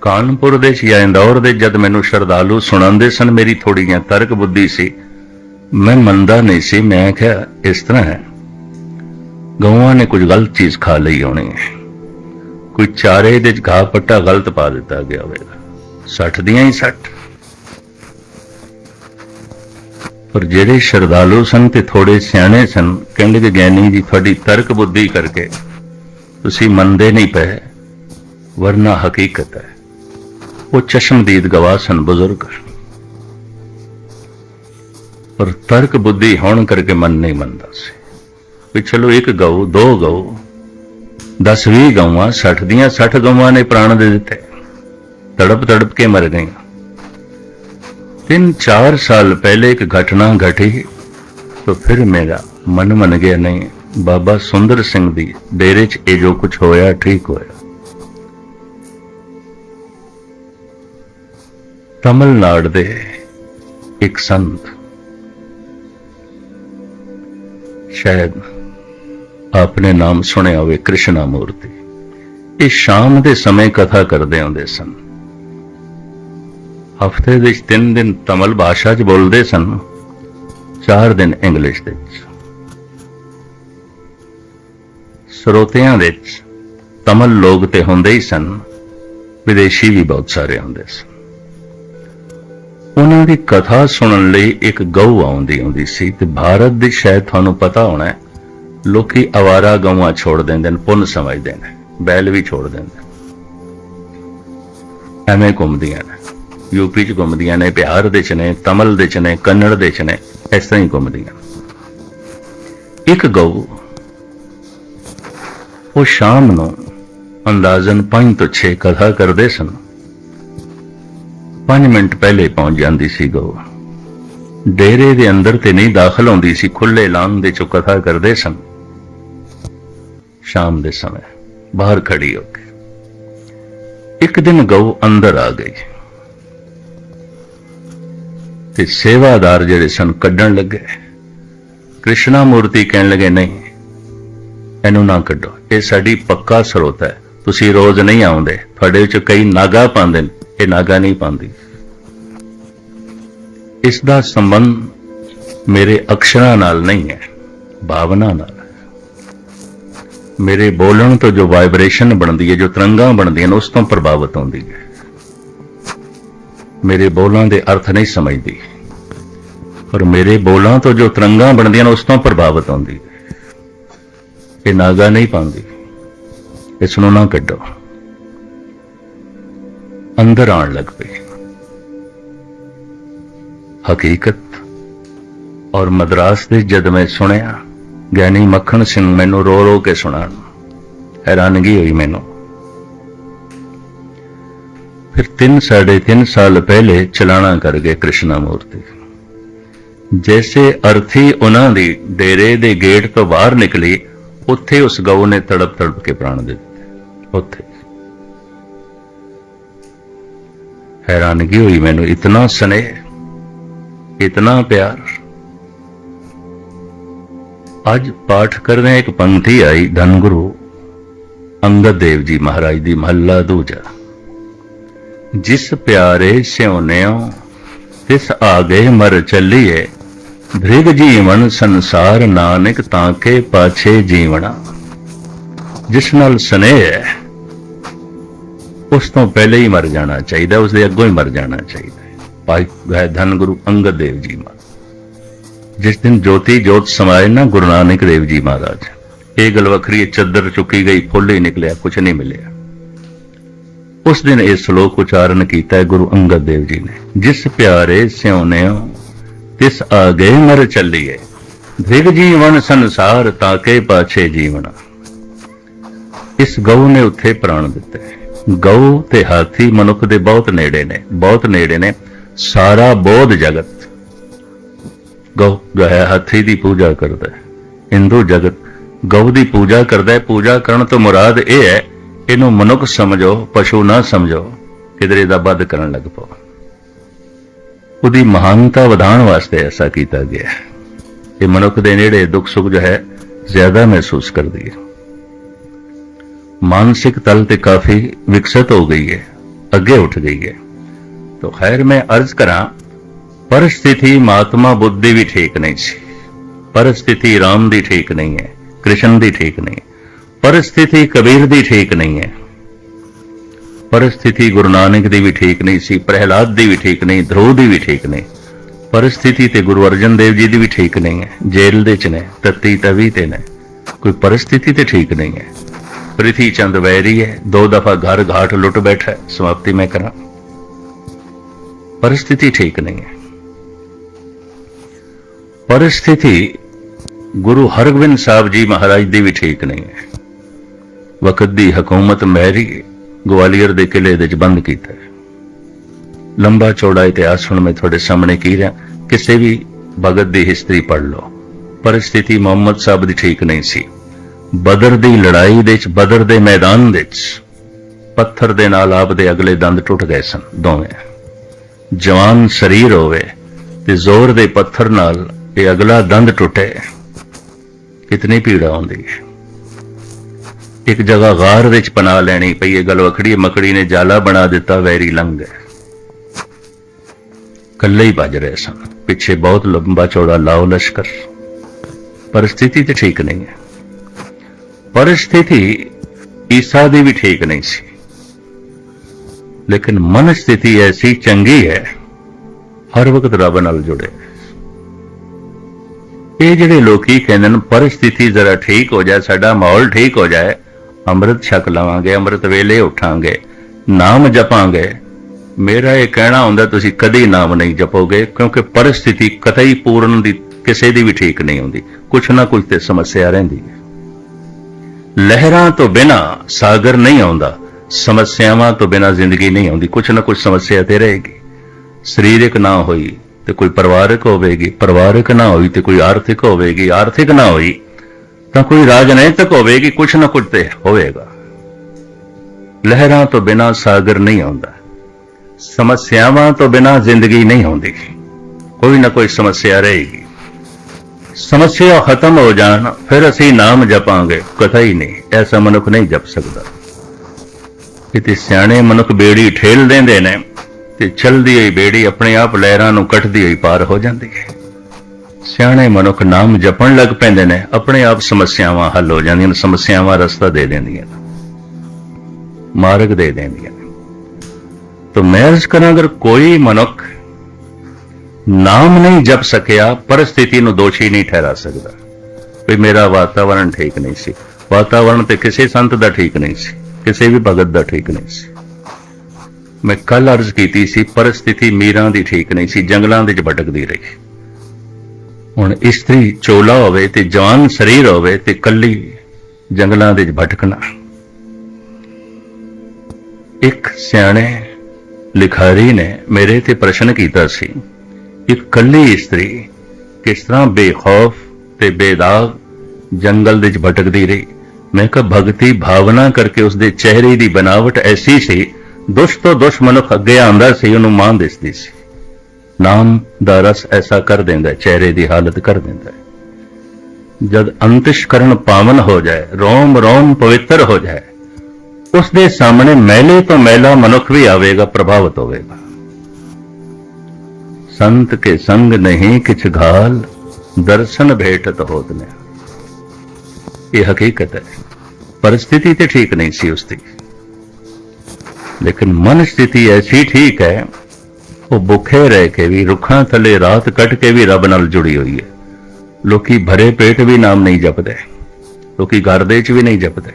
ਕਾਨਪੁਰ ਦੇ ਜਾਂ ਇੰਦੌਰ ਦੇ ਜਦ ਮੈਨੂੰ ਸ਼ਰਧਾਲੂ ਸੁਣਾਉਂਦੇ ਸਨ ਮੇਰੀ ਥੋੜੀ ਜਿਹੀ ਤਰਕ ਬੁੱਧੀ ਸੀ, ਮੈਂ ਮੰਨਦਾ ਨਹੀਂ ਸੀ, ਮੈਂ ਕਿਹਾ, ਇਸ ਤਰ੍ਹਾਂ ਹੈ। ਗਊਆਂ ਨੇ ਕੁਝ ਗਲਤ ਚੀਜ਼ ਖਾ ਲਈ ਹੋਣੀ ਹੈ। ਕੋਈ ਚਾਰੇ ਦੇ ਚ ਘਾਹ ਪੱਟਾ ਗਲਤ ਪਾ ਦਿੱਤਾ ਗਿਆ ਹੋਵੇਗਾ। 60 ਦੀਆਂ ਹੀ 60 ਪਰ ਜਿਹੜੇ ਸ਼ਰਧਾਲੂ ਸਨ ਤੇ ਥੋੜੇ ਸਿਆਣੇ ਸਨ, ਕਹਿੰਦੇ ਕਿ ਗਿਆਨੀ ਜੀ, ਤੁਹਾਡੀ ਤਰਕ ਬੁੱਧੀ ਕਰਕੇ ਤੁਸੀਂ ਮੰਨਦੇ ਨਹੀਂ ਪਏ, ਵਰਨਾ ਹਕੀਕਤ ਹੈ। ਉਹ ਚਸ਼ਮਦੀਦ ਗਵਾਹ ਸਨ, ਬਜ਼ੁਰਗ। ਪਰ ਤਰਕ ਬੁੱਧੀ ਹੋਣ ਕਰਕੇ ਮਨ ਨਹੀਂ ਮੰਨਦਾ ਸੀ। ਵੀ ਚਲੋ ਇੱਕ ਗਊ, ਦੋ ਗਊ 10 20 ਗਊਆਂ 60 ਦੀਆਂ 60 ਗਊਆਂ ਨੇ ਪ੍ਰਾਣ ਦੇ ਦਿੱਤੇ। ਤੜਪ ਤੜਪ ਕੇ ਮਰ ਗਈਆਂ। ਤਿੰਨ ਚਾਰ ਸਾਲ ਪਹਿਲੇ ਇੱਕ ਘਟਨਾ ਘਟੀ तो ਫਿਰ ਮੇਰਾ ਮਨ ਮੰਨ ਗਿਆ, ਨਹੀਂ, ਬਾਬਾ ਸੁੰਦਰ ਸਿੰਘ ਦੀ ਡੇਰੇ 'ਚ ਇਹ ਜੋ ਕੁਝ ਹੋਇਆ, ਠੀਕ ਹੋਇਆ। ਤਮਿਲਨਾਡੂ ਦੇ ਇੱਕ ਸੰਤ, ਸ਼ਾਇਦ ਆਪਣੇ ਨਾਮ ਸੁਣਿਆ ਹੋਵੇ ਕ੍ਰਿਸ਼ਨਾ ਮੂਰਤੀ, ਇਹ ਸ਼ਾਮ ਦੇ ਸਮੇਂ ਕਥਾ ਕਰਦੇ ਹੁੰਦੇ ਸਨ। ਹਫ਼ਤੇ ਦੇ ਵਿੱਚ ਤਿੰਨ ਦਿਨ ਤਮਲ ਭਾਸ਼ਾ 'ਚ ਬੋਲਦੇ ਸਨ ਚਾਰ ਦਿਨ ਇੰਗਲਿਸ਼ ਦੇ ਵਿੱਚ। ਸਰੋਤਿਆਂ ਵਿੱਚ ਤਮਲ ਲੋਕ ਤੇ ਹੁੰਦੇ ਹੀ ਸਨ ਵਿਦੇਸ਼ੀ ਵੀ ਬਹੁਤ ਸਾਰੇ ਹੁੰਦੇ ਸਨ। ਉਹਨਾਂ ਦੀ ਕਥਾ ਸੁਣਨ ਲਈ ਇੱਕ ਗਊ ਆਉਂਦੀ ਹੁੰਦੀ ਸੀ ਤੇ ਭਾਰਤ ਦੇ ਸ਼ਾਇਦ ਤੁਹਾਨੂੰ ਪਤਾ ਹੋਣਾ ਹੈ, ਲੋਕੀ ਆਵਾਰਾ ਗਊਆਂ ਛੋੜ ਦਿੰਦੇ ਨੇ ਪੁੰਨ ਸਮਝਦੇ ਨੇ ਬੈਲ ਵੀ ਛੋੜ ਦਿੰਦੇ ਨੇ। ਐਵੇਂ ਘੁੰਮਦੀਆਂ ਨੇ। ਯੂਪੀ ਚ ਘੁੰਮਦੀਆਂ ਨੇ, ਬਿਹਾਰ ਦੇ ਚ ਨੇ, ਤਮਿਲ ਦੇ ਚ ਨੇ, ਕੰਨੜ ਦੇ ਚ ਨੇ, ਇਸ ਤਰ੍ਹਾਂ ਹੀ ਘੁੰਮਦੀਆਂ। ਇੱਕ ਗਊ, ਉਹ ਸ਼ਾਮ ਨੂੰ ਅੰਦਾਜ਼ਨ 5 ਤੋਂ 6 ਕਥਾ ਕਰਦੇ ਸਨ। 5 ਮਿੰਟ ਪਹਿਲੇ ਪਹੁੰਚ ਜਾਂਦੀ ਸੀ ਗਊ। ਡੇਰੇ ਦੇ ਅੰਦਰ ਤੇ ਨਹੀਂ ਦਾਖਲ ਹੁੰਦੀ ਸੀ ਖੁੱਲੇ ਲਾਂਗ ਦੇ ਚੋਂ ਕਥਾ ਕਰਦੇ ਸਨ। ਸ਼ਾਮ ਦੇ ਸਮੇਂ ਬਾਹਰ ਖੜੀ ਹੋ ਕੇ। ਇੱਕ ਦਿਨ ਗਊ ਅੰਦਰ ਆ ਗਈ। ਤੇ ਸੇਵਾਦਾਰ ਜਿਹੜੇ ਸਨ ਕੱਢਣ ਲੱਗੇ। ਕ੍ਰਿਸ਼ਨਾ ਮੂਰਤੀ ਕਹਿਣ ਲੱਗੇ, ਨਹੀਂ, ਇਹਨੂੰ ਨਾ ਕੱਢੋ। ਇਹ ਸਾਡੀ ਪੱਕਾ ਸਰੋਤ ਹੈ। ਤੁਸੀਂ ਰੋਜ਼ ਨਹੀਂ ਆਉਂਦੇ। ਤੁਹਾਡੇ ਵਿੱਚ ਕਈ ਨਾਗਾ ਪਾਉਂਦੇ ਨੇ। ਇਹ ਨਾਗਾ ਨਹੀਂ ਪਾਉਂਦੀ। ਇਸ ਦਾ ਸੰਬੰਧ ਮੇਰੇ ਅਕਸ਼ਰਾਂ ਨਾਲ ਨਹੀਂ ਹੈ, ਭਾਵਨਾ ਨਾਲ। ਮੇਰੇ ਬੋਲਣ ਤੋਂ ਜੋ ਵਾਈਬ੍ਰੇਸ਼ਨ ਬਣਦੀ ਹੈ, ਜੋ ਤਰੰਗਾਂ ਬਣਦੀਆਂ ਨੇ, ਉਸ ਤੋਂ ਪ੍ਰਭਾਵਿਤ ਹੁੰਦੀ ਹੈ। ਮੇਰੇ ਬੋਲਾਂ ਦੇ ਅਰਥ ਨਹੀਂ ਸਮਝਦੀ। ਪਰ ਮੇਰੇ ਬੋਲਾਂ ਤੋਂ ਜੋ ਤਰੰਗਾਂ ਬਣਦੀਆਂ ਨੇ, ਉਸ ਤੋਂ ਪ੍ਰਭਾਵਿਤ ਹੁੰਦੀ। ਇਹ ਨਾਗਾ ਨਹੀਂ ਪਾਉਂਦੀ। ਇਸ ਨੂੰ ਨਾ ਕੱਢੋ। ਅੰਦਰ ਆਉਣ ਲੱਗ ਪਈ। ਹਕੀਕਤ ਔਰ ਮਦਰਾਸ ਦੇ ਜਦ ਮੈਂ ਸੁਣਿਆ। ਗਿਆਨੀ ਮੱਖਣ ਸਿੰਘ ਮੈਨੂੰ ਰੋ ਰੋ ਕੇ ਸੁਣਾਉਣ। ਹੈਰਾਨਗੀ ਹੋਈ ਮੈਨੂੰ। ਫਿਰ 3 ਸਾਢੇ 3 ਸਾਲ ਪਹਿਲੇ ਚਲਾਣਾ ਕਰ ਗਏ ਕ੍ਰਿਸ਼ਨਾ ਮੂਰਤੀ। ਜੈਸੇ ਅਰਥੀ ਉਹਨਾਂ ਦੀ ਡੇਰੇ ਦੇ ਗੇਟ ਤੋਂ ਬਾਹਰ ਨਿਕਲੀ, ਉੱਥੇ ਉਸ ਗਊ ਨੇ ਤੜਪ ਤੜਪ ਕੇ ਪ੍ਰਾਣ ਦੇ ਦਿੱਤੇ। ਉੱਥੇ। ਹੈਰਾਨਗੀ ਹੋਈ ਮੈਨੂੰ, ਇਤਨਾ ਸਨੇਹ, ਇਤਨਾ ਪਿਆਰ। ਅੱਜ ਪਾਠ ਕਰਦੇ ਹਾਂ ਇੱਕ ਪੰਥੀ ਆਈ ਧੰਗੁਰੂ ਅੰਗਦ ਦੇਵ ਜੀ ਮਹਾਰਾਜ ਦੀ ਮਹੱਲਾ ਦੂਜਾ। ਜਿਸ ਪਿਆਰੇ ਸਿਉਨਿਓ ਤਿਸ ਗਏ ਮਰ ਚੱਲੀਏ ਭ੍ਰਿਗ ਜੀਵਨ ਸੰਸਾਰ ਨਾਨਕ ਤਾਂਕੇ ਪਾਛੇ ਜੀਵਣਾ। ਜਿਸ ਨਾਲ ਸਨੇਹ ਹੈ, ਉਸ ਤੋਂ ਪਹਿਲੇ ਹੀ ਮਰ ਜਾਣਾ ਚਾਹੀਦਾ ਉਸ ਦੇ ਅੱਗੋਂ ਹੀ ਮਰ ਜਾਣਾ ਚਾਹੀਦਾ ਭਾਈ ਹੈ ਧੰਨ ਗੁਰੂ ਅੰਗਦ ਦੇਵ ਜੀ ਮਹਾਰਾਜ। ਜਿਸ ਦਿਨ ਜੋਤੀ ਜੋਤ ਸਮਾਏ ਨਾ ਗੁਰੂ ਨਾਨਕ ਦੇਵ ਜੀ ਮਹਾਰਾਜ। ਇਹ ਗੱਲ ਵੱਖਰੀ ਚੱਦਰ ਚੁੱਕੀ ਗਈ, ਫੁੱਲ ਹੀ ਨਿਕਲਿਆ ਕੁਝ ਨਹੀਂ ਮਿਲਿਆ। ਉਸ ਦਿਨ ਇਹ ਸ਼ਲੋਕ ਉਚਾਰਨ ਕੀਤਾ ਗੁਰੂ ਅੰਗਦ ਦੇਵ ਜੀ ਨੇ। ਜਿਸ ਪਿਆਰੇ ਸਿਉਨਿਓ ਤਿਸ ਆਗੇ ਮਰ ਚੱਲੀਏ। ਧਿਗ ਜੀਵਨ ਸੰਸਾਰ ਤਾਕੇ ਪਾਛੇ ਜੀਵਨ। ਇਸ ਗਊ ਨੇ ਉੱਥੇ ਪ੍ਰਾਣ ਦਿੱਤੇ। ਗਊ ਤੇ ਹਾਥੀ ਮਨੁੱਖ ਦੇ ਬਹੁਤ ਨੇੜੇ ਨੇ, ਬਹੁਤ ਨੇੜੇ ਨੇ, ਸਾਰਾ ਬੋਧ ਜਗਤ। ਗਊ ਜੋ ਹੈ ਹਾਥੀ ਦੀ ਪੂਜਾ ਕਰਦਾ ਹੈ। ਹਿੰਦੂ ਜਗਤ ਗਊ ਦੀ ਪੂਜਾ ਕਰਦਾ ਹੈ। ਪੂਜਾ ਕਰਨ ਤੋਂ ਮੁਰਾਦ ਇਹ ਹੈ, ਇਹਨੂੰ ਮਨੁੱਖ ਸਮਝੋ, ਪਸ਼ੂ ਨਾ ਸਮਝੋ, ਕਿਧਰੇ ਦਾ ਵੱਧ ਕਰਨ ਲੱਗ ਪਓ। ਉਹਦੀ ਮਹਾਨਤਾ ਵਧਾਉਣ ਵਾਸਤੇ ਐਸਾ ਕੀਤਾ ਗਿਆ ਹੈ ਇਹ ਮਨੁੱਖ ਦੇ ਨੇੜੇ ਦੁੱਖ ਸੁੱਖ ਜੋ ਹੈ ਜ਼ਿਆਦਾ ਮਹਿਸੂਸ ਕਰਦੀ ਹੈ मानसिक तल ਤੇ ਕਾਫੀ ਵਿਕਸਿਤ ਹੋ ਗਈ ਹੈ ਅੱਗੇ ਉੱਠ ਗਈ ਹੈ तो खैर मैं अर्ज करा परिस्थिति महात्मा बुद्ध ਦੀ ਵੀ ਠੀਕ ਨਹੀਂ ਸੀ परिस्थिति राम ਦੀ ਠੀਕ ਨਹੀਂ ਹੈ ਕ੍ਰਿਸ਼ਨ ਦੀ ਠੀਕ ਨਹੀਂ परिस्थिति ਕਬੀਰ ਦੀ ਠੀਕ ਨਹੀਂ ਹੈ ਪਰਿਸਥਿਤੀ ਗੁਰੂ ਨਾਨਕ ਦੀ ਵੀ ਠੀਕ ਨਹੀਂ ਸੀ, ਪ੍ਰਹਿਲਾਦ ਦੀ ਵੀ ਠੀਕ ਨਹੀਂ, ਧਰੋਹ ਦੀ ਵੀ ਠੀਕ ਨਹੀਂ। ਪਰਿਸਥਿਤੀ ਤੇ ਗੁਰੂ ਅਰਜਨ ਦੇਵ ਜੀ ਦੀ ਵੀ ਠੀਕ ਨਹੀਂ ਹੈ, ਜੇਲ੍ਹ ਦੇ ਚ ਨੇ, ਤਤੀ ਤਵੀ ਤੇ ਨੇ। ਕੋਈ ਪਰਿਸਥਿਤੀ ਤੇ ਠੀਕ ਨਹੀਂ ਹੈ। ਪ੍ਰਿਥੀ ਚੰਦ ਵੈਰੀ ਹੈ, ਦੋ ਦਫਾ ਘਰ ਘਾਟ ਲੁੱਟ ਬੈਠਾ ਸਮਾਪਤੀ ਮੈਂ ਕਰਾਂ। ਪਰਿਸਥਿਤੀ ਠੀਕ ਨਹੀਂ ਹੈ। ਪਰਿਸਥਿਤੀ ਗੁਰੂ ਹਰਗੋਬਿੰਦ ਸਾਹਿਬ ਜੀ ਮਹਾਰਾਜ ਦੀ ਵੀ ਠੀਕ ਨਹੀਂ ਹੈ। ਵਕਤ ਦੀ ਹਕੂਮਤ ਮਹਿਰੀ ਗਵਾਲੀਅਰ ਦੇ ਕਿਲੇ ਦੇ ਵਿੱਚ ਬੰਦ ਕੀਤਾ ਹੈ। ਲੰਬਾ ਚੌੜਾ ਇਤਿਹਾਸ ਹੁਣ ਮੈਂ ਤੁਹਾਡੇ ਸਾਹਮਣੇ ਕੀ ਰਿਹਾ, ਕਿਸੇ ਵੀ ਭਗਤ ਦੀ ਹਿਸਟਰੀ ਪੜ੍ਹ ਲਓ। ਪਰ ਸਥਿਤੀ ਮੁਹੰਮਦ ਸਾਹਿਬ ਦੀ ਠੀਕ ਨਹੀਂ ਸੀ। ਬਦਰ ਦੀ ਲੜਾਈ ਦੇ ਵਿੱਚ, ਬਦਰ ਦੇ ਮੈਦਾਨ ਦੇ ਵਿੱਚ ਪੱਥਰ ਦੇ ਨਾਲ ਆਪ ਦੇ ਅਗਲੇ ਦੰਦ ਟੁੱਟ ਗਏ ਸਨ, ਦੋਵੇਂ। ਜਵਾਨ ਸਰੀਰ ਹੋਵੇ ਤੇ ਜ਼ੋਰ ਦੇ ਪੱਥਰ ਨਾਲ ਇਹ ਅਗਲਾ ਦੰਦ ਟੁੱਟੇ, ਕਿਤਨੀ ਪੀੜਾ ਹੁੰਦੀ ਹੈ। ਇੱਕ ਜਗ੍ਹਾ ਗਾਰ ਵਿੱਚ ਪਨਾ ਲੈਣੀ ਪਈ, ਇਹ ਗੱਲ ਵਖੜੀ ਮਕੜੀ ਨੇ ਜਾਲਾ ਬਣਾ ਦਿੱਤਾ, ਵੈਰੀ ਲੰਘ ਲੰਗ ਕੱਲੇ ਹੀ ਭੱਜ ਰਹੇ ਸਨ। ਪਿੱਛੇ ਬਹੁਤ ਲੰਬਾ ਚੌੜਾ ਲਾਓ ਲਸ਼ਕਰ। ਪਰਿਸਥਿਤੀ ਤੇ ਠੀਕ ਨਹੀਂ ਹੈ। ਪਰਿਸਥਿਤੀ ਈਸਾ ਦੀ ਵੀ ਠੀਕ ਨਹੀਂ ਸੀ। ਲੇਕਿਨ ਮਨ ਸਥਿਤੀ ਐਸੀ ਚੰਗੀ ਹੈ, ਹਰ ਵਕਤ ਰੱਬ ਨਾਲ ਜੁੜੇ। ਇਹ ਜਿਹੜੇ ਲੋਕੀ ਕਹਿੰਦੇ ਨੇ, ਪਰਿਸਥਿਤੀ ਜ਼ਰਾ ਠੀਕ ਹੋ ਜਾਏ, ਸਾਡਾ ਮਾਹੌਲ ਠੀਕ ਹੋ ਜਾਏ ਅੰਮ੍ਰਿਤ ਛਕ ਲਵਾਂਗੇ, ਅੰਮ੍ਰਿਤ ਵੇਲੇ ਉਠਾਂਗੇ, ਨਾਮ ਜਪਾਂਗੇ। ਮੇਰਾ ਇਹ ਕਹਿਣਾ ਹੁੰਦਾ, ਤੁਸੀਂ ਕਦੀ ਨਾਮ ਨਹੀਂ ਜਪੋਗੇ, ਕਿਉਂਕਿ ਪਰਿਸਥਿਤੀ ਕਤਈ ਪੂਰਨ ਦੀ ਕਿਸੇ ਦੀ ਵੀ ਠੀਕ ਨਹੀਂ ਹੁੰਦੀ। ਕੁਛ ਨਾ ਕੁਛ ਤੇ ਸਮੱਸਿਆ ਰਹਿੰਦੀ ਹੈ। ਲਹਿਰਾਂ ਤੋਂ ਬਿਨਾ ਸਾਗਰ ਨਹੀਂ ਆਉਂਦਾ, ਸਮੱਸਿਆਵਾਂ ਤੋਂ ਬਿਨਾ ਜ਼ਿੰਦਗੀ ਨਹੀਂ ਆਉਂਦੀ, ਕੁਛ ਨਾ ਕੁਛ ਸਮੱਸਿਆ ਤੇ ਰਹੇਗੀ। ਸਰੀਰਕ ਨਾ ਹੋਈ ਤੇ ਕੋਈ ਪਰਿਵਾਰਕ ਹੋਵੇਗੀ, ਪਰਿਵਾਰਕ ਨਾ ਹੋਈ ਤੇ ਕੋਈ ਆਰਥਿਕ ਹੋਵੇਗੀ, ਆਰਥਿਕ ਨਾ ਹੋਈ ਤਾਂ ਕੋਈ ਰਾਜਨੀਤਿਕ ਹੋਵੇਗੀ, ਕੁਛ ਨਾ ਕੁਛ ਤੇ ਹੋਵੇਗਾ। ਲਹਿਰਾਂ ਤੋਂ ਬਿਨਾ ਸਾਗਰ ਨਹੀਂ ਆਉਂਦਾ। ਸਮੱਸਿਆਵਾਂ ਤੋਂ ਬਿਨਾ ਜ਼ਿੰਦਗੀ ਨਹੀਂ ਆਉਂਦੀ ਕੋਈ ਨਾ ਕੋਈ ਸਮੱਸਿਆ ਰਹੇਗੀ। ਸਮੱਸਿਆ ਖਤਮ ਹੋ ਜਾਣ, ਫਿਰ ਅਸੀਂ ਨਾਮ ਜਪਾਂਗੇ। ਕਥਾ ਹੀ ਨਹੀਂ, ਐਸਾ ਮਨੁੱਖ ਨਹੀਂ ਜਪ ਸਕਦਾ। ਕਿਤੇ ਸਿਆਣੇ ਮਨੁੱਖ ਬੇੜੀ ਠੇਲ ਦਿੰਦੇ ਨੇ, ਤੇ ਚਲਦੀ ਹੋਈ ਬੇੜੀ ਆਪਣੇ ਆਪ ਲਹਿਰਾਂ ਨੂੰ ਕੱਟਦੀ ਹੋਈ ਪਾਰ ਹੋ ਜਾਂਦੀ ਹੈ। ਸਿਆਣੇ ਮਨੁੱਖ ਨਾਮ ਜਪਣ ਲੱਗ ਪੈਂਦੇ ਨੇ, ਆਪਣੇ ਆਪ ਸਮੱਸਿਆਵਾਂ ਹੱਲ ਹੋ ਜਾਂਦੀਆਂ ਨੇ, ਸਮੱਸਿਆਵਾਂ ਰਸਤਾ ਦੇ ਦਿੰਦੀਆਂ ਨੇ, ਮਾਰਗ ਦੇ ਦਿੰਦੀਆਂ ਨੇ। ਤਾਂ ਮੈਂ ਅਰਜ਼ ਕਰਾਂ, ਅਗਰ ਕੋਈ ਮਨੁੱਖ ਨਾਮ ਨਹੀਂ ਜਪ ਸਕਿਆ, ਪਰਿਸਥਿਤੀ ਨੂੰ ਦੋਸ਼ੀ ਨਹੀਂ ਠਹਿਰਾ ਸਕਦਾ। ਵੀ ਮੇਰਾ ਵਾਤਾਵਰਣ ਠੀਕ ਨਹੀਂ ਸੀ। ਵਾਤਾਵਰਣ ਤੇ ਕਿਸੇ ਸੰਤ ਦਾ ਠੀਕ ਨਹੀਂ ਸੀ, ਕਿਸੇ ਵੀ ਭਗਤ ਦਾ ਠੀਕ ਨਹੀਂ ਸੀ। ਮੈਂ ਕੱਲ ਅਰਜ਼ ਕੀਤੀ ਸੀ, ਪਰਿਸਥਿਤੀ ਮੀਰਾਂ ਦੀ ਠੀਕ ਨਹੀਂ ਸੀ, ਜੰਗਲਾਂ ਦੇ ਵਿੱਚ ਭਟਕਦੀ ਰਹੀ। ਹੁਣ ਇਸਤਰੀ ਚੋਲਾ ਹੋਵੇ ਤੇ ਜਵਾਨ ਸਰੀਰ ਹੋਵੇ ਤੇ ਕੱਲੀ ਜੰਗਲਾਂ ਦੇ ਭਟਕਣਾ ਇੱਕ ਸਿਆਣੇ ਲਿਖਾਰੀ ਨੇ ਮੇਰੇ ਤੇ ਪ੍ਰਸ਼ਨ ਕੀਤਾ ਸੀ, ਇੱਕ ਕੱਲੀ ਇਸਤਰੀ ਕਿਸ ਤਰ੍ਹਾਂ ਬੇਖੌਫ ਤੇ ਬੇਦਾਗ ਜੰਗਲ ਦੇ ਵਿੱਚ ਭਟਕਦੀ ਰਹੀ? ਮੈਂ ਕਿਹਾ, ਭਗਤੀ ਭਾਵਨਾ ਕਰਕੇ ਉਸਦੇ ਚਿਹਰੇ ਦੀ ਬਨਾਵਟ ਐਸੀ ਸੀ ਦੁਸ਼ ਤੋਂ ਦੁਸ਼ ਮਨੁੱਖ ਅੱਗੇ ਆਂਦਾ ਸੀ, ਉਹਨੂੰ ਮਾਂ ਦਿਸਦੀ ਸੀ। ਨਾਮ ਦਾ ਰਸ ਐਸਾ ਕਰ ਦਿੰਦਾ ਚਿਹਰੇ ਦੀ ਹਾਲਤ ਕਰ ਦਿੰਦਾ ਜਦ ਅੰਤਿਸ਼ਕਰਨ ਪਾਵਨ ਹੋ ਜਾਏ, ਰੋਮ ਰੋਮ ਪਵਿੱਤਰ ਹੋ ਜਾਏ ਉਸ ਦੇ ਸਾਹਮਣੇ ਮੈਲੇ ਤੋਂ ਮੈਲਾ ਮਨੁੱਖ ਵੀ ਆਵੇਗਾ, ਪ੍ਰਭਾਵਿਤ ਹੋਵੇਗਾ। ਸੰਤ ਕੇ ਸੰਗ ਨਹੀਂ ਕਿਛ ਘਾਲ, ਦਰਸ਼ਨ ਭੇਟਤ ਹੋਤ ਨੇ ਇਹ ਹਕੀਕਤ ਹੈ, ਪਰਿਸਥਿਤੀ ਤੇ ਠੀਕ ਨਹੀਂ ਸੀ ਉਸ ਦੀ ਲੇਕਿਨ ਮਨ ਸਥਿਤੀ ਐਸੀ ਠੀਕ ਹੈ ਉਹ ਭੁੱਖੇ ਰਹਿ ਕੇ ਵੀ, ਰੁੱਖਾਂ ਥੱਲੇ ਰਾਤ ਕੱਟ ਕੇ ਵੀ ਰੱਬ ਨਾਲ ਜੁੜੀ ਹੋਈ ਹੈ। ਲੋਕੀ ਭਰੇ ਪੇਟ ਵੀ ਨਾਮ ਨਹੀਂ ਜਪਦੇ। ਲੋਕੀ ਘਰ ਦੇ ਚ ਵੀ ਨਹੀਂ ਜਪਦੇ।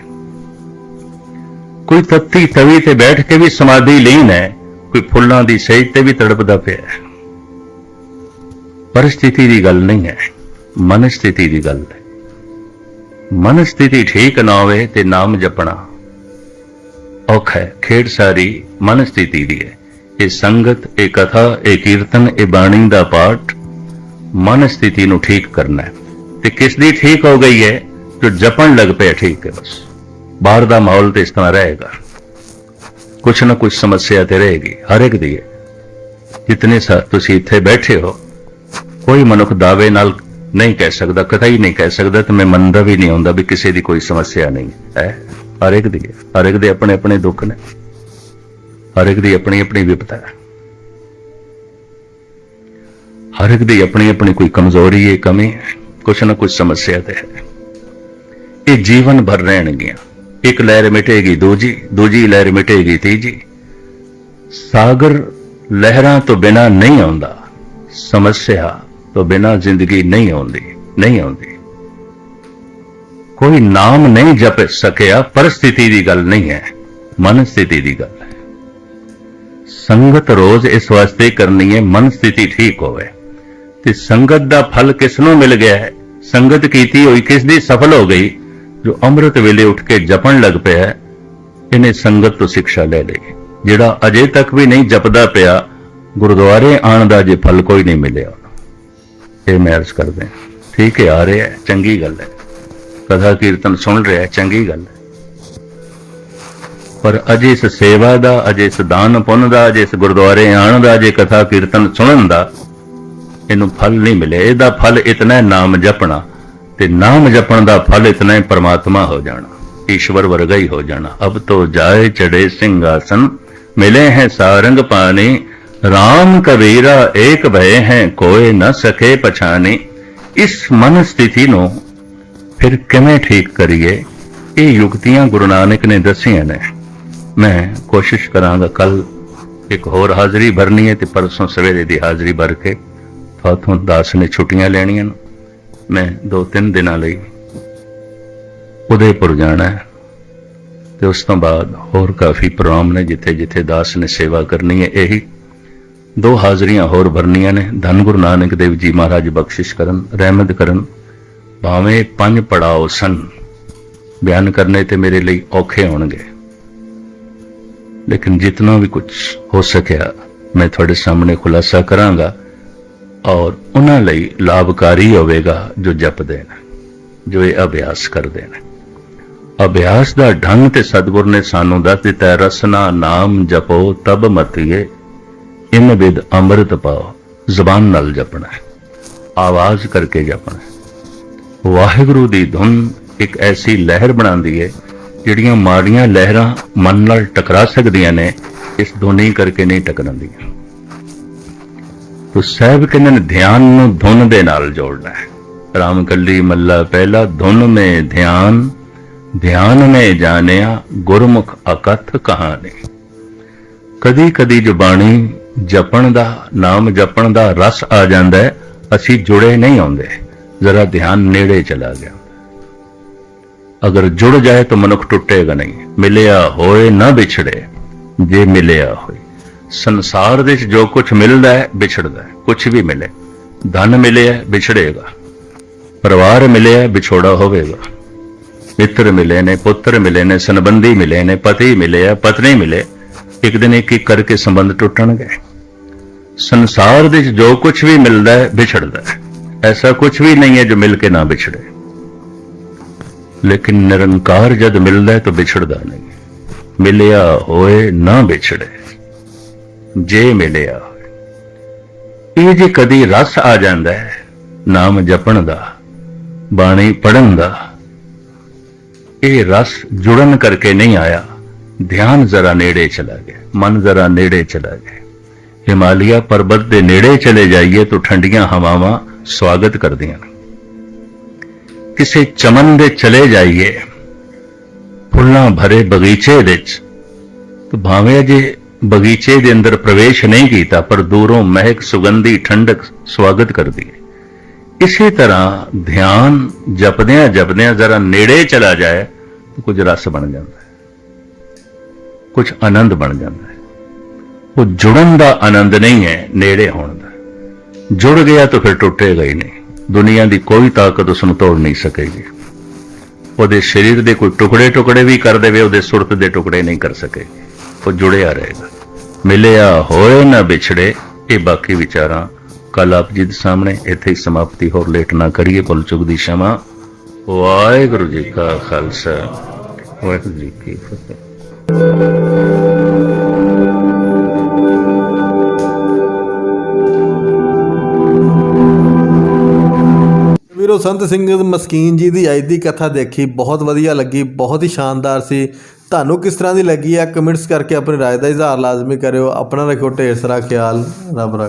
ਕੋਈ ਤੱਤੀ ਤਵੀ ਤੇ ਬੈਠ ਕੇ ਵੀ ਸਮਾਧੀ ਲੀਨ ਹੈ, ਕੋਈ ਫੁੱਲਾਂ ਦੀ ਸੇਜ ਤੇ ਵੀ ਤੜਪਦਾ ਪਿਆ ਹੈ। ਪਰਿਸਥਿਤੀ ਦੀ ਗੱਲ ਨਹੀਂ ਹੈ ਮਨ ਸਥਿਤੀ ਦੀ ਗੱਲ ਹੈ। ਮਨ ਸਥਿਤੀ ਠੀਕ ਨਾ ਹੋਵੇ ਤੇ ਨਾਮ ਜਪਣਾ ਔਖਾ ਹੈ। ਖੇਡ ਸਾਰੀ ਮਨ ਸਥਿਤੀ ਦੀ ਹੈ। ਇਹ ਸੰਗਤ, ਇਹ ਕਥਾ, ਇਹ ਕੀਰਤਨ, ਇਹ ਬਾਣੀ ਦਾ ਪਾਠ ਮਨ ਸਥਿਤੀ ਨੂੰ ਠੀਕ ਕਰਨਾ ਹੈ। ਤੇ ਕਿਸ ਦੀ ਠੀਕ ਹੋ ਗਈ ਹੈ? ਜੋ ਜਪਣ ਲੱਗ ਪਿਆ ਠੀਕ ਹੈ ਬਸ। ਬਾਹਰ ਦਾ ਮਾਹੌਲ ਤੇ ਇਸ ਤਰ੍ਹਾਂ ਰਹੇਗਾ। ਕੁਛ ਨਾ ਕੁਛ ਸਮੱਸਿਆ ਤੇ ਰਹੇਗੀ, ਹਰ ਇੱਕ ਦੀ ਹੈ। ਜਿਤਨੇ ਸਾ ਤੁਸੀਂ ਇੱਥੇ ਬੈਠੇ ਹੋ, ਕੋਈ ਮਨੁੱਖ ਦਾਅਵੇ ਨਾਲ ਨਹੀਂ ਕਹਿ ਸਕਦਾ ਕਥਾ ਹੀ ਨਹੀਂ ਕਹਿ ਸਕਦਾ ਤੇ ਮੈਂ ਮੰਨਦਾ ਵੀ ਨਹੀਂ ਹੁੰਦਾ ਵੀ ਕਿਸੇ ਦੀ ਕੋਈ ਸਮੱਸਿਆ ਨਹੀਂ ਹੈ। ਹਰ ਇੱਕ ਦੀ ਹੈ, ਹਰ ਇੱਕ ਦੇ ਆਪਣੇ ਆਪਣੇ ਦੁੱਖ ਨੇ। ਹਰ ਇੱਕ ਦੀ ਆਪਣੀ ਆਪਣੀ ਵਿਪਤਾ ਹੈ। ਹਰ ਇੱਕ ਦੀ ਆਪਣੀ ਆਪਣੀ ਕੋਈ ਕਮਜ਼ੋਰੀ ਹੈ, ਕਮੀ ਹੈ, ਕੁਛ ਨਾ ਕੁਛ ਸਮੱਸਿਆ ਤੇ ਹੈ। ਇਹ ਜੀਵਨ ਭਰ ਰਹਿਣਗੀਆਂ। ਇੱਕ ਲਹਿਰ ਮਿਟੇਗੀ ਦੂਜੀ ਦੂਜੀ ਲਹਿਰ ਮਿਟੇਗੀ ਤੀਜੀ। ਸਾਗਰ ਲਹਿਰਾਂ ਤੋਂ ਬਿਨਾ ਨਹੀਂ ਆਉਂਦਾ। ਸਮੱਸਿਆ ਤੋਂ ਬਿਨਾ ਜ਼ਿੰਦਗੀ ਨਹੀਂ ਆਉਂਦੀ ਨਹੀਂ ਆਉਂਦੀ। ਕੋਈ ਨਾਮ ਨਹੀਂ ਜਪ ਸਕਿਆ ਪਰਿਸਥਿਤੀ ਦੀ ਗੱਲ ਨਹੀਂ ਹੈ, ਮਨ ਸਥਿਤੀ ਦੀ ਗੱਲ ਸੰਗਤ ਰੋਜ਼ ਇਸ ਵਾਸਤੇ ਕਰਨੀ ਹੈ, ਮਨ ਸਥਿਤੀ ਠੀਕ ਹੋਵੇ। ਤੇ ਸੰਗਤ ਦਾ ਫਲ ਕਿਸ ਨੂੰ ਮਿਲ ਗਿਆ ਹੈ? ਸੰਗਤ ਕੀਤੀ ਹੋਈ ਕਿਸ ਦੀ ਸਫਲ ਹੋ ਗਈ? ਜੋ ਅੰਮ੍ਰਿਤ ਵੇਲੇ ਉੱਠ ਕੇ ਜਪਣ ਲੱਗ ਪਿਆ ਇਹਨੇ ਸੰਗਤ ਤੋਂ ਸਿੱਖਿਆ ਲੈ ਲਈ। ਜਿਹੜਾ ਅਜੇ ਤੱਕ ਵੀ ਨਹੀਂ ਜਪਦਾ ਪਿਆ, ਗੁਰਦੁਆਰੇ ਆਣ ਦਾ ਜੇ ਫਲ ਕੋਈ ਨਹੀਂ ਮਿਲਿਆ। ਇਹ ਮੈਂ ਅਰਜ਼ ਕਰਦੇ ਠੀਕ ਹੈ, ਆ ਰਿਹਾ ਚੰਗੀ ਗੱਲ ਹੈ। ਕਥਾ ਕੀਰਤਨ ਸੁਣ ਰਿਹਾ ਚੰਗੀ ਗੱਲ ਹੈ। ਪਰ ਅਜੇ ਇਸ ਸੇਵਾ ਦਾ, ਅਜੇ ਇਸ ਦਾਨ ਪੁੰਨ ਦਾ, ਅਜੇ ਇਸ ਗੁਰਦੁਆਰੇ ਆਣ ਦਾ, ਅਜੇ ਕਥਾ ਕੀਰਤਨ ਸੁਣਨ ਦਾ, ਇਹਨੂੰ ਫਲ ਨਹੀਂ ਮਿਲੇ ਇਹਦਾ ਫਲ ਇਤਨਾ ਨਾਮ ਜਪਣਾ ਤੇ ਨਾਮ ਜਪਣ ਦਾ ਫਲ ਇਤਨਾ ਹੈ ਪਰਮਾਤਮਾ ਹੋ ਜਾਣਾ, ਈਸ਼ਵਰ ਵਰਗਾ ਹੀ ਹੋ ਜਾਣਾ। ਅਬ ਤੋ ਜਾਏ ਚੜੇ ਸਿੰਘਾਸਨ, ਮਿਲੇ ਹੈ ਸਾਰੰਗ ਪਾਣੀ RAM ਕਬੀਰਾ ਏਕ ਭਏ ਹੈ, ਕੋਏ ਨ ਸਕੇ ਪਛਾਨੇ ਇਸ ਮਨ ਸਥਿਤੀ ਨੂੰ ਫਿਰ ਕਿਵੇਂ ਠੀਕ ਕਰੀਏ? ਇਹ ਯੁਕਤੀਆਂ ਗੁਰੂ ਨਾਨਕ ਨੇ ਦੱਸੀਆਂ ਨੇ। ਮੈਂ ਕੋਸ਼ਿਸ਼ ਕਰਾਂਗਾ ਕੱਲ ਇੱਕ ਹੋਰ ਹਾਜ਼ਰੀ ਭਰਨੀ ਹੈ ਤੇ ਪਰਸੋਂ ਸਵੇਰੇ ਦੀ ਹਾਜ਼ਰੀ ਭਰ ਕੇ ਫਾਤੋਂ ਦਾਸ ਨੇ ਛੁੱਟੀਆਂ ਲੈਣੀਆਂ ਨੇ। ਮੈਂ ਦੋ ਤਿੰਨ ਦਿਨਾਂ ਲਈ ਉਦੈਪੁਰ ਜਾਣਾ ਹੈ ਤੇ ਉਸ ਤੋਂ ਬਾਅਦ ਹੋਰ ਕਾਫੀ ਪ੍ਰੋਗਰਾਮ ਨੇ ਜਿੱਥੇ ਜਿੱਥੇ ਦਾਸ ਨੇ ਸੇਵਾ ਕਰਨੀ ਹੈ। ਇਹੀ ਦੋ ਹਾਜ਼ਰੀਆਂ ਹੋਰ ਭਰਨੀਆਂ ਨੇ। ਧੰਨ ਗੁਰੂ ਨਾਨਕ ਦੇਵ ਜੀ ਮਹਾਰਾਜ ਬਖਸ਼ਿਸ਼ ਕਰਨ, ਰਹਿਮਤ ਕਰਨ। ਭਾਵੇਂ ਪੰਜ ਪੜਾਓ ਸਨ ਬਿਆਨ ਕਰਨੇ ਤੇ ਮੇਰੇ ਲਈ ਔਖੇ ਹੋਣਗੇ। ਲੇਕਿਨ ਜਿਤਨਾ ਵੀ ਕੁਝ ਹੋ ਸਕਿਆ ਮੈਂ ਤੁਹਾਡੇ ਸਾਹਮਣੇ ਖੁਲਾਸਾ ਕਰਾਂਗਾ ਔਰ ਉਹਨਾਂ ਲਈ ਲਾਭਕਾਰੀ ਹੋਵੇਗਾ ਜੋ ਜਪਦੇ ਨੇ ਜੋ ਇਹ ਅਭਿਆਸ ਕਰਦੇ ਨੇ ਅਭਿਆਸ ਦਾ ਢੰਗ ਤੇ ਸਤਿਗੁਰ ਨੇ ਸਾਨੂੰ ਦੱਸ ਦਿੱਤਾ ਹੈ, ਰਸਨਾ ਨਾਮ ਜਪੋ ਤਬ ਮਤੀਏ ਇਨ ਵਿਦ ਅੰਮ੍ਰਿਤ ਪਾਓ ਜ਼ਬਾਨ ਨਾਲ ਜਪਣਾ ਆਵਾਜ਼ ਕਰਕੇ ਜਪਣਾ ਵਾਹਿਗੁਰੂ ਦੀ ਧੁਨ ਇੱਕ ਐਸੀ ਲਹਿਰ ਬਣਾਉਂਦੀ ਹੈ ਜਿਹੜੀਆਂ ਮਾੜੀਆਂ ਲਹਿਰਾਂ ਮਨ ਨਾਲ ਟਕਰਾ ਸਕਦੀਆਂ ਨੇ, ਇਸ ਧੁਨੀ ਕਰਕੇ ਨਹੀਂ ਟਕਰਾਉਂਦੀਆਂ ਤੋ ਸਾਹਿਬ ਕਹਿੰਦੇ ਨੇ ਧਿਆਨ ਨੂੰ ਧੁਨ ਦੇ ਨਾਲ ਜੋੜਨਾ ਹੈ। ਰਾਮ ਕੱਲੀ ਮੱਲਾ ਪਹਿਲਾ ਧੁਨ ਮੇ ਧਿਆਨ ਧਿਆਨ ਨੇ ਜਾਣਿਆ ਗੁਰਮੁਖ ਅਕਥ ਕਹਾਣੀ। ਕਦੀ ਕਦੀ ਜੋ ਜਪਣ ਦਾ, ਨਾਮ ਜਪਣ ਦਾ ਰਸ ਆ ਜਾਂਦਾ ਹੈ, ਅਸੀਂ ਜੁੜੇ ਨਹੀਂ ਆਉਂਦੇ। ਜ਼ਰਾ ਧਿਆਨ ਨੇੜੇ ਚਲਾ ਗਿਆ। ਅਗਰ ਜੁੜ ਜਾਏ ਤਾਂ ਮਨੁੱਖ ਟੁੱਟੇਗਾ ਨਹੀਂ ਮਿਲਿਆ ਹੋਏ ਨਾ ਵਿਛੜੇ ਜੇ ਮਿਲਿਆ ਹੋਏ ਸੰਸਾਰ ਦੇ ਵਿੱਚ ਜੋ ਕੁਝ ਮਿਲਦਾ ਹੈ ਵਿਛੜਦਾ ਹੈ ਕੁਝ ਵੀ ਮਿਲੇ ਧਨ ਮਿਲਿਆ ਵਿਛੜੇਗਾ ਪਰਿਵਾਰ ਮਿਲਿਆ ਵਿਛੋੜਾ ਹੋਵੇਗਾ ਮਿੱਤਰ ਮਿਲੇ ਨੇ ਪੁੱਤਰ ਮਿਲੇ ਨੇ ਸੰਬੰਧੀ ਮਿਲੇ ਨੇ ਪਤੀ ਮਿਲੇ ਆ ਪਤਨੀ ਮਿਲੇ ਇੱਕ ਦਿਨ ਇੱਕ ਇੱਕ ਕਰਕੇ ਸੰਬੰਧ ਟੁੱਟਣਗੇ ਸੰਸਾਰ ਦੇ ਵਿੱਚ ਜੋ ਕੁਝ ਵੀ ਮਿਲਦਾ ਹੈ ਵਿਛੜਦਾ ਹੈ ਐਸਾ ਕੁਝ ਵੀ ਨਹੀਂ ਹੈ ਜੋ ਮਿਲ ਕੇ ਨਾ ਵਿਛੜੇ ਲੇਕਿਨ ਨਿਰੰਕਾਰ ਜਦ ਮਿਲਦਾ ਤਾਂ ਵਿਛੜਦਾ ਨਹੀਂ। ਮਿਲਿਆ ਹੋਏ ਨਾ ਵਿਛੜੇ। ਜੇ ਮਿਲਿਆ ਹੋਏ। ਇਹ ਜੇ ਕਦੀ ਰਸ ਆ ਜਾਂਦਾ ਹੈ, ਨਾਮ ਜਪਣ ਦਾ, ਬਾਣੀ ਪੜਨ ਦਾ, ਇਹ ਰਸ ਜੁੜਨ ਕਰਕੇ ਨਹੀਂ ਆਇਆ। ਧਿਆਨ ਜ਼ਰਾ ਨੇੜੇ ਚਲਾ ਗਿਆ। ਮਨ ਜ਼ਰਾ ਨੇੜੇ ਚਲਾ ਗਿਆ। ਹਿਮਾਲਿਆ ਪਰਬਤ ਦੇ ਨੇੜੇ ਚਲੇ ਜਾਈਏ ਤਾਂ ਠੰਡੀਆਂ ਹਵਾਵਾਂ ਸਵਾਗਤ ਕਰਦੀਆਂ ਨੇ। ਕਿਸੇ ਚਮਨ ਦੇ ਚਲੇ ਜਾਈਏ, ਫੁੱਲਾਂ ਭਰੇ ਬਗੀਚੇ ਵਿੱਚ, ਤਾਂ ਭਾਵੇਂ ਜੇ ਬਗੀਚੇ ਦੇ ਅੰਦਰ ਪ੍ਰਵੇਸ਼ ਨਹੀਂ ਕੀਤਾ, ਪਰ ਦੂਰੋਂ ਮਹਿਕ ਸੁਗੰਧੀ ਠੰਡਕ ਸਵਾਗਤ ਕਰਦੀ ਹੈ। ਇਸੇ ਤਰ੍ਹਾਂ ਧਿਆਨ ਜਪਦਿਆਂ ਜਪਦਿਆਂ ਜ਼ਰਾ ਨੇੜੇ ਚਲਾ ਜਾਏ, ਤਾਂ ਕੁਝ ਰਸ ਬਣ ਜਾਂਦਾ ਹੈ। ਕੁਝ ਆਨੰਦ ਬਣ ਜਾਂਦਾ ਹੈ। ਉਹ ਜੁੜਨ ਦਾ ਆਨੰਦ ਨਹੀਂ ਹੈ ਨੇੜੇ ਹੋਣ ਦਾ। ਜੁੜ ਗਿਆ ਤਾਂ ਫਿਰ ਟੁੱਟੇਗਾ ਹੀ ਨਹੀਂ ਦੁਨੀਆ ਦੀ ਕੋਈ ਤਾਕਤ ਉਸ ਨੂੰ ਤੋੜ ਨਹੀਂ ਸਕੇਗੀ। ਉਹਦੇ ਸਰੀਰ ਦੇ ਕੋਈ ਟੁਕੜੇ ਟੁਕੜੇ ਵੀ ਕਰ ਦੇਵੇ, ਉਹਦੇ ਸੁਰਤ ਦੇ ਟੁਕੜੇ ਨਹੀਂ ਕਰ ਸਕੇ ਉਹ ਜੁੜਿਆ ਰਹੇਗਾ। ਮਿਲਿਆ ਹੋਏ ਨਾ ਵਿਛੜੇ, ਇਹ ਬਾਕੀ ਵਿਚਾਰਾਂ ਕੱਲ ਆਪ ਜੀ ਦੇ ਸਾਹਮਣੇ ਇੱਥੇ ਹੀ ਸਮਾਪਤੀ, ਹੋਰ ਲੇਟ ਨਾ ਕਰੀਏ ਭੁੱਲ ਚੁੱਕ ਦੀ ਸ਼ਮਾ। ਵਾਹਿਗੁਰੂ ਜੀ ਕਾ ਖਾਲਸਾ, ਵਾਹਿਗੁਰੂ ਜੀ ਕੀ ਫਤਿਹ। ਵੀਰੋ, ਸੰਤ ਸਿੰਘ ਮਸਕੀਨ ਜੀ ਦੀ ਅੱਜ ਦੀ ਕਥਾ ਦੇਖੀ, ਬਹੁਤ ਵਧੀਆ ਲੱਗੀ, ਬਹੁਤ ਹੀ ਸ਼ਾਨਦਾਰ ਸੀ। ਤੁਹਾਨੂੰ ਕਿਸ ਤਰ੍ਹਾਂ ਦੀ ਲੱਗੀ ਹੈ ਕਮੈਂਟਸ ਕਰਕੇ ਆਪਣੀ ਰਾਏ ਦਾ ਇਜ਼ਹਾਰ ਲਾਜ਼ਮੀ ਕਰਿਓ। ਆਪਣਾ ਰੱਖਿਓ ਢੇਰ ਸਾਰਾ ਖਿਆਲ। ਰੱਬ ਰੱਖ